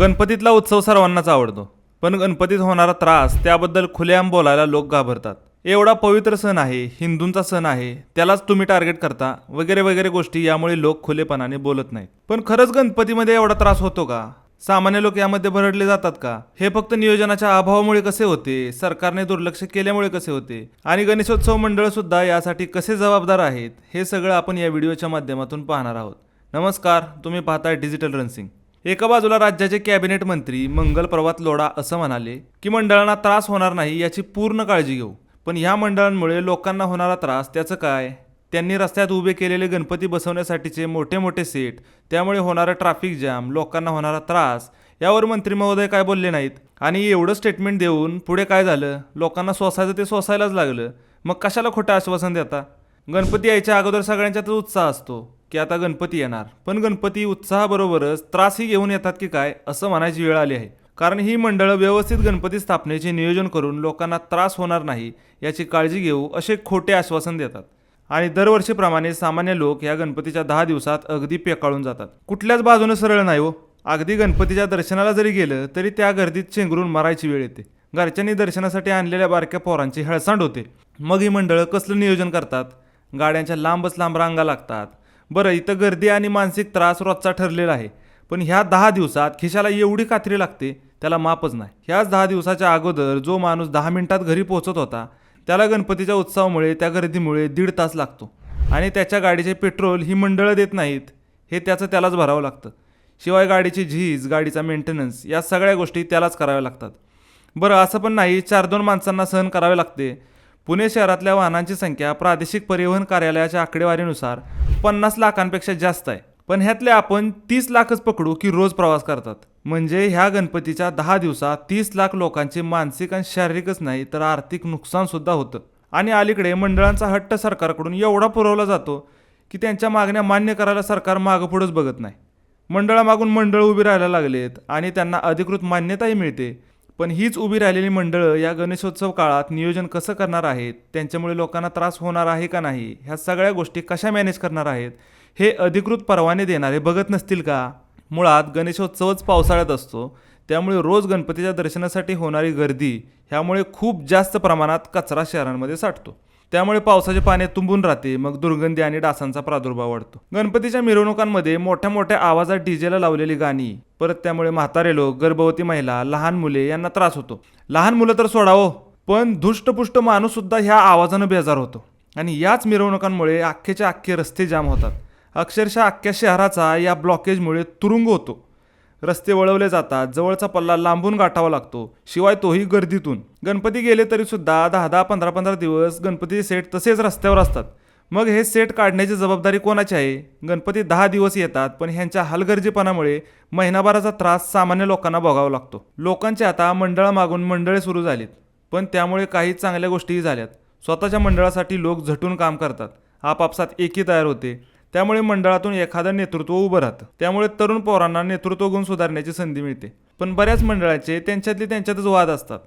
गणपतीतला उत्सव सर्वांनाच आवडतो. पण गणपतीत होणारा त्रास त्याबद्दल खुलेआम बोलायला लोक घाबरतात. एवढा पवित्र सण आहे हिंदूंचा सण आहे त्यालाच तुम्ही टार्गेट करता वगैरे वगैरे गोष्टी यामुळे लोक खुलेपणाने बोलत नाहीत. पण खरंच गणपतीमध्ये एवढा त्रास होतो का? सामान्य लोक यामध्ये भरडले जातात का? हे फक्त नियोजनाच्या अभावामुळे कसे होते? सरकारने दुर्लक्ष केल्यामुळे कसे होते? आणि गणेशोत्सव मंडळ सुद्धा यासाठी कसे जबाबदार आहेत? हे सगळं आपण या व्हिडिओच्या माध्यमातून पाहणार आहोत. नमस्कार तुम्ही पाहताय डिजिटल रनसिंग एका बाजूला राज्याचे कॅबिनेट मंत्री मंगल प्रभात लोढा असं म्हणाले की मंडळांना त्रास होणार नाही याची पूर्ण काळजी घेऊ. पण ह्या मंडळांमुळे लोकांना होणारा त्रास त्याचं काय? त्यांनी रस्त्यात उभे केलेले गणपती बसवण्यासाठीचे मोठे मोठे सेट त्यामुळे होणारा ट्रॅफिक जाम लोकांना होणारा त्रास यावर मंत्री महोदय काय बोलले नाहीत? आणि एवढं स्टेटमेंट देऊन पुढे काय झालं? लोकांना सोसायचं ते सोसायलाच लागलं. मग कशाला खोटं आश्वासन देता? गणपती यायच्या अगोदर सगळ्यांच्यातच उत्साह असतो. की आता गणपती येणार. पण गणपती उत्साहाबरोबरच त्रासही घेऊन येतात की काय असं म्हणायची वेळ आली आहे. कारण ही मंडळं व्यवस्थित गणपती स्थापनेचे नियोजन करून लोकांना त्रास होणार नाही याची काळजी घेऊ असे खोटे आश्वासन देतात. आणि दरवर्षीप्रमाणे सामान्य लोक या गणपतीच्या दहा दिवसात अगदी पेकाळून जातात. कुठल्याच बाजूने सरळ नाही हो. अगदी गणपतीच्या दर्शनाला जरी गेलं तरी त्या गर्दीत चेंगरून मरायची वेळ येते. घरच्यांनी दर्शनासाठी आणलेल्या बारक्या पोरांची हळसांड होते. मग ही मंडळं कसलं नियोजन करतात? गाड्यांच्या लांबच लांब रांगा लागतात. बरं इथं गर्दी आणि मानसिक त्रास रोजचा ठरलेला आहे. पण ह्या दहा दिवसात खिशाला एवढी कात्री लागते त्याला मापच नाही. ह्याच दहा दिवसाच्या अगोदर जो माणूस दहा मिनिटात घरी पोहोचत होता त्याला गणपतीच्या उत्सवामुळे त्या गर्दीमुळे दीड तास लागतो. आणि त्याच्या गाडीचे पेट्रोल ही मंडळं देत नाहीत हे त्याचं त्यालाच भरावं लागतं. शिवाय गाडीची झीज गाडीचा मेंटेनन्स या सगळ्या गोष्टी त्यालाच कराव्या लागतात. बरं असं पण नाही चार दोन माणसांना सहन करावे लागते. पुणे शहरातल्या वाहनांची संख्या प्रादेशिक परिवहन कार्यालयाच्या आकडेवारीनुसार पन्नास लाखांपेक्षा जास्त आहे. पण ह्यातले आपण तीस लाखच पकडू की रोज प्रवास करतात. म्हणजे ह्या गणपतीच्या दहा दिवसात तीस लाख लोकांचे मानसिक आणि शारीरिकच नाही तर आर्थिक नुकसान सुद्धा होतं. आणि अलीकडे मंडळांचा हट्ट सरकारकडून एवढा पुरवला जातो की त्यांच्या मागण्या मान्य करायला सरकार मागं पुढंच बघत नाही. मंडळामागून मंडळ उभी राहायला लागलेत आणि त्यांना अधिकृत मान्यताही मिळते. पण हीच उभी राहिलेली मंडळं या गणेशोत्सव काळात नियोजन कसं करणार आहेत त्यांच्यामुळे लोकांना त्रास होणार आहे का नाही ह्या सगळ्या गोष्टी कशा मॅनेज करणार आहेत हे अधिकृत परवाने देणारे बघत नसतील का? मुळात गणेशोत्सवच पावसाळ्यात असतो त्यामुळे रोज गणपतीच्या दर्शनासाठी होणारी गर्दी ह्यामुळे खूप जास्त प्रमाणात कचरा शहरांमध्ये साठतो. त्यामुळे पावसाचे पाणी तुंबून राहते मग दुर्गंधी आणि डासांचा प्रादुर्भाव वाढतो. गणपतीच्या मिरवणुकांमध्ये मोठ्या मोठ्या आवाजात डीजेला लावलेली गाणी परत त्यामुळे म्हातारे लोक गर्भवती महिला लहान मुले यांना त्रास होतो. लहान मुलं तर सोडावं हो, पण धुष्टपुष्ट माणूस सुद्धा ह्या आवाजानं बेजार होतो. आणि याच मिरवणुकांमुळे अख्खेच्या अख्खे रस्ते जाम होतात. अक्षरशः अख्ख्या शहराचा या ब्लॉकेजमुळे तुरुंग होतो. रस्ते वळवले जातात जवळचा पल्ला लांबून गाठावा लागतो. शिवाय तोही गर्दीतून. गणपती गेले तरी सुद्धा दहा दहा पंधरा पंधरा दिवस गणपती सेट तसेच रस्त्यावर असतात. मग हे सेट काढण्याची जबाबदारी कोणाची आहे? गणपती दहा दिवस येतात पण ह्यांच्या हलगर्जीपणामुळे महिनाभराचा त्रास सामान्य लोकांना भोगावा लागतो. लोकांचे आता मंडळामागून मंडळे सुरू झालीत पण त्यामुळे काही चांगल्या गोष्टीही झाल्यात. स्वतःच्या मंडळासाठी लोक झटून काम करतात. आपापसात एकी तयार होते. त्यामुळे मंडळातून एखादं नेतृत्व उभं राहतं. त्यामुळे तरुण पोरांना नेतृत्व गुण सुधारण्याची संधी मिळते. पण बऱ्याच मंडळाचे त्यांच्यातले त्यांच्यातच वाद असतात.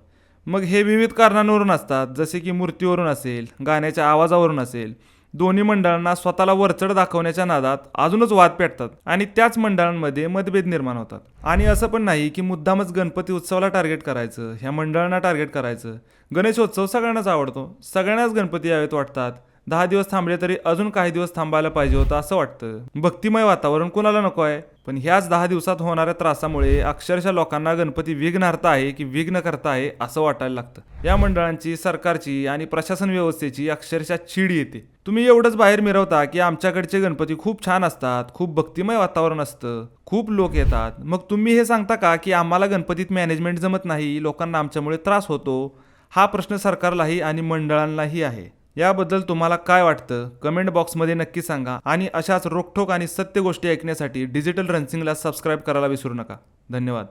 मग हे विविध कारणांवरून असतात जसे की मूर्तीवरून असेल गाण्याच्या आवाजावरून असेल दोन्ही मंडळांना स्वतःला वरचढ दाखवण्याच्या नादात अजूनच वाद पेटतात आणि त्याच मंडळांमध्ये मतभेद निर्माण होतात. आणि असं पण नाही की मुद्दामच गणपती उत्सवाला टार्गेट करायचं ह्या मंडळांना टार्गेट करायचं. गणेशोत्सव सगळ्यांनाच आवडतो. सगळ्यांनाच गणपती यावेत वाटतात. दहा दिवस थांबले तरी अजून काही दिवस थांबायला पाहिजे होतं असं वाटतं. भक्तिमय वातावरण कुणाला नको आहे? पण ह्याच दहा दिवसात होणाऱ्या त्रासामुळे अक्षरशः लोकांना गणपती विघ्नार्थ आहे की विघ्न करता आहे असं वाटायला लागतं. या मंडळांची सरकारची आणि प्रशासन व्यवस्थेची अक्षरशः चीड येते. तुम्ही एवढंच बाहेर मिरवता की आमच्याकडचे गणपती खूप छान असतात खूप भक्तिमय वातावरण असतं खूप लोक येतात. मग तुम्ही हे सांगता का की आम्हाला गणपतीत मॅनेजमेंट जमत नाही लोकांना आमच्यामुळे त्रास होतो? हा प्रश्न सरकारलाही आणि मंडळांनाही आहे. याबद्दल तुम्हाला काय वाटतं? कमेंट बॉक्समध्ये नक्की सांगा आणि अशाच रोखोक आणि सत्य गोष्टी ऐकण्यासाठी डिजिटल रन्सिंगला सबस्क्राईब करायला विसरू नका. धन्यवाद.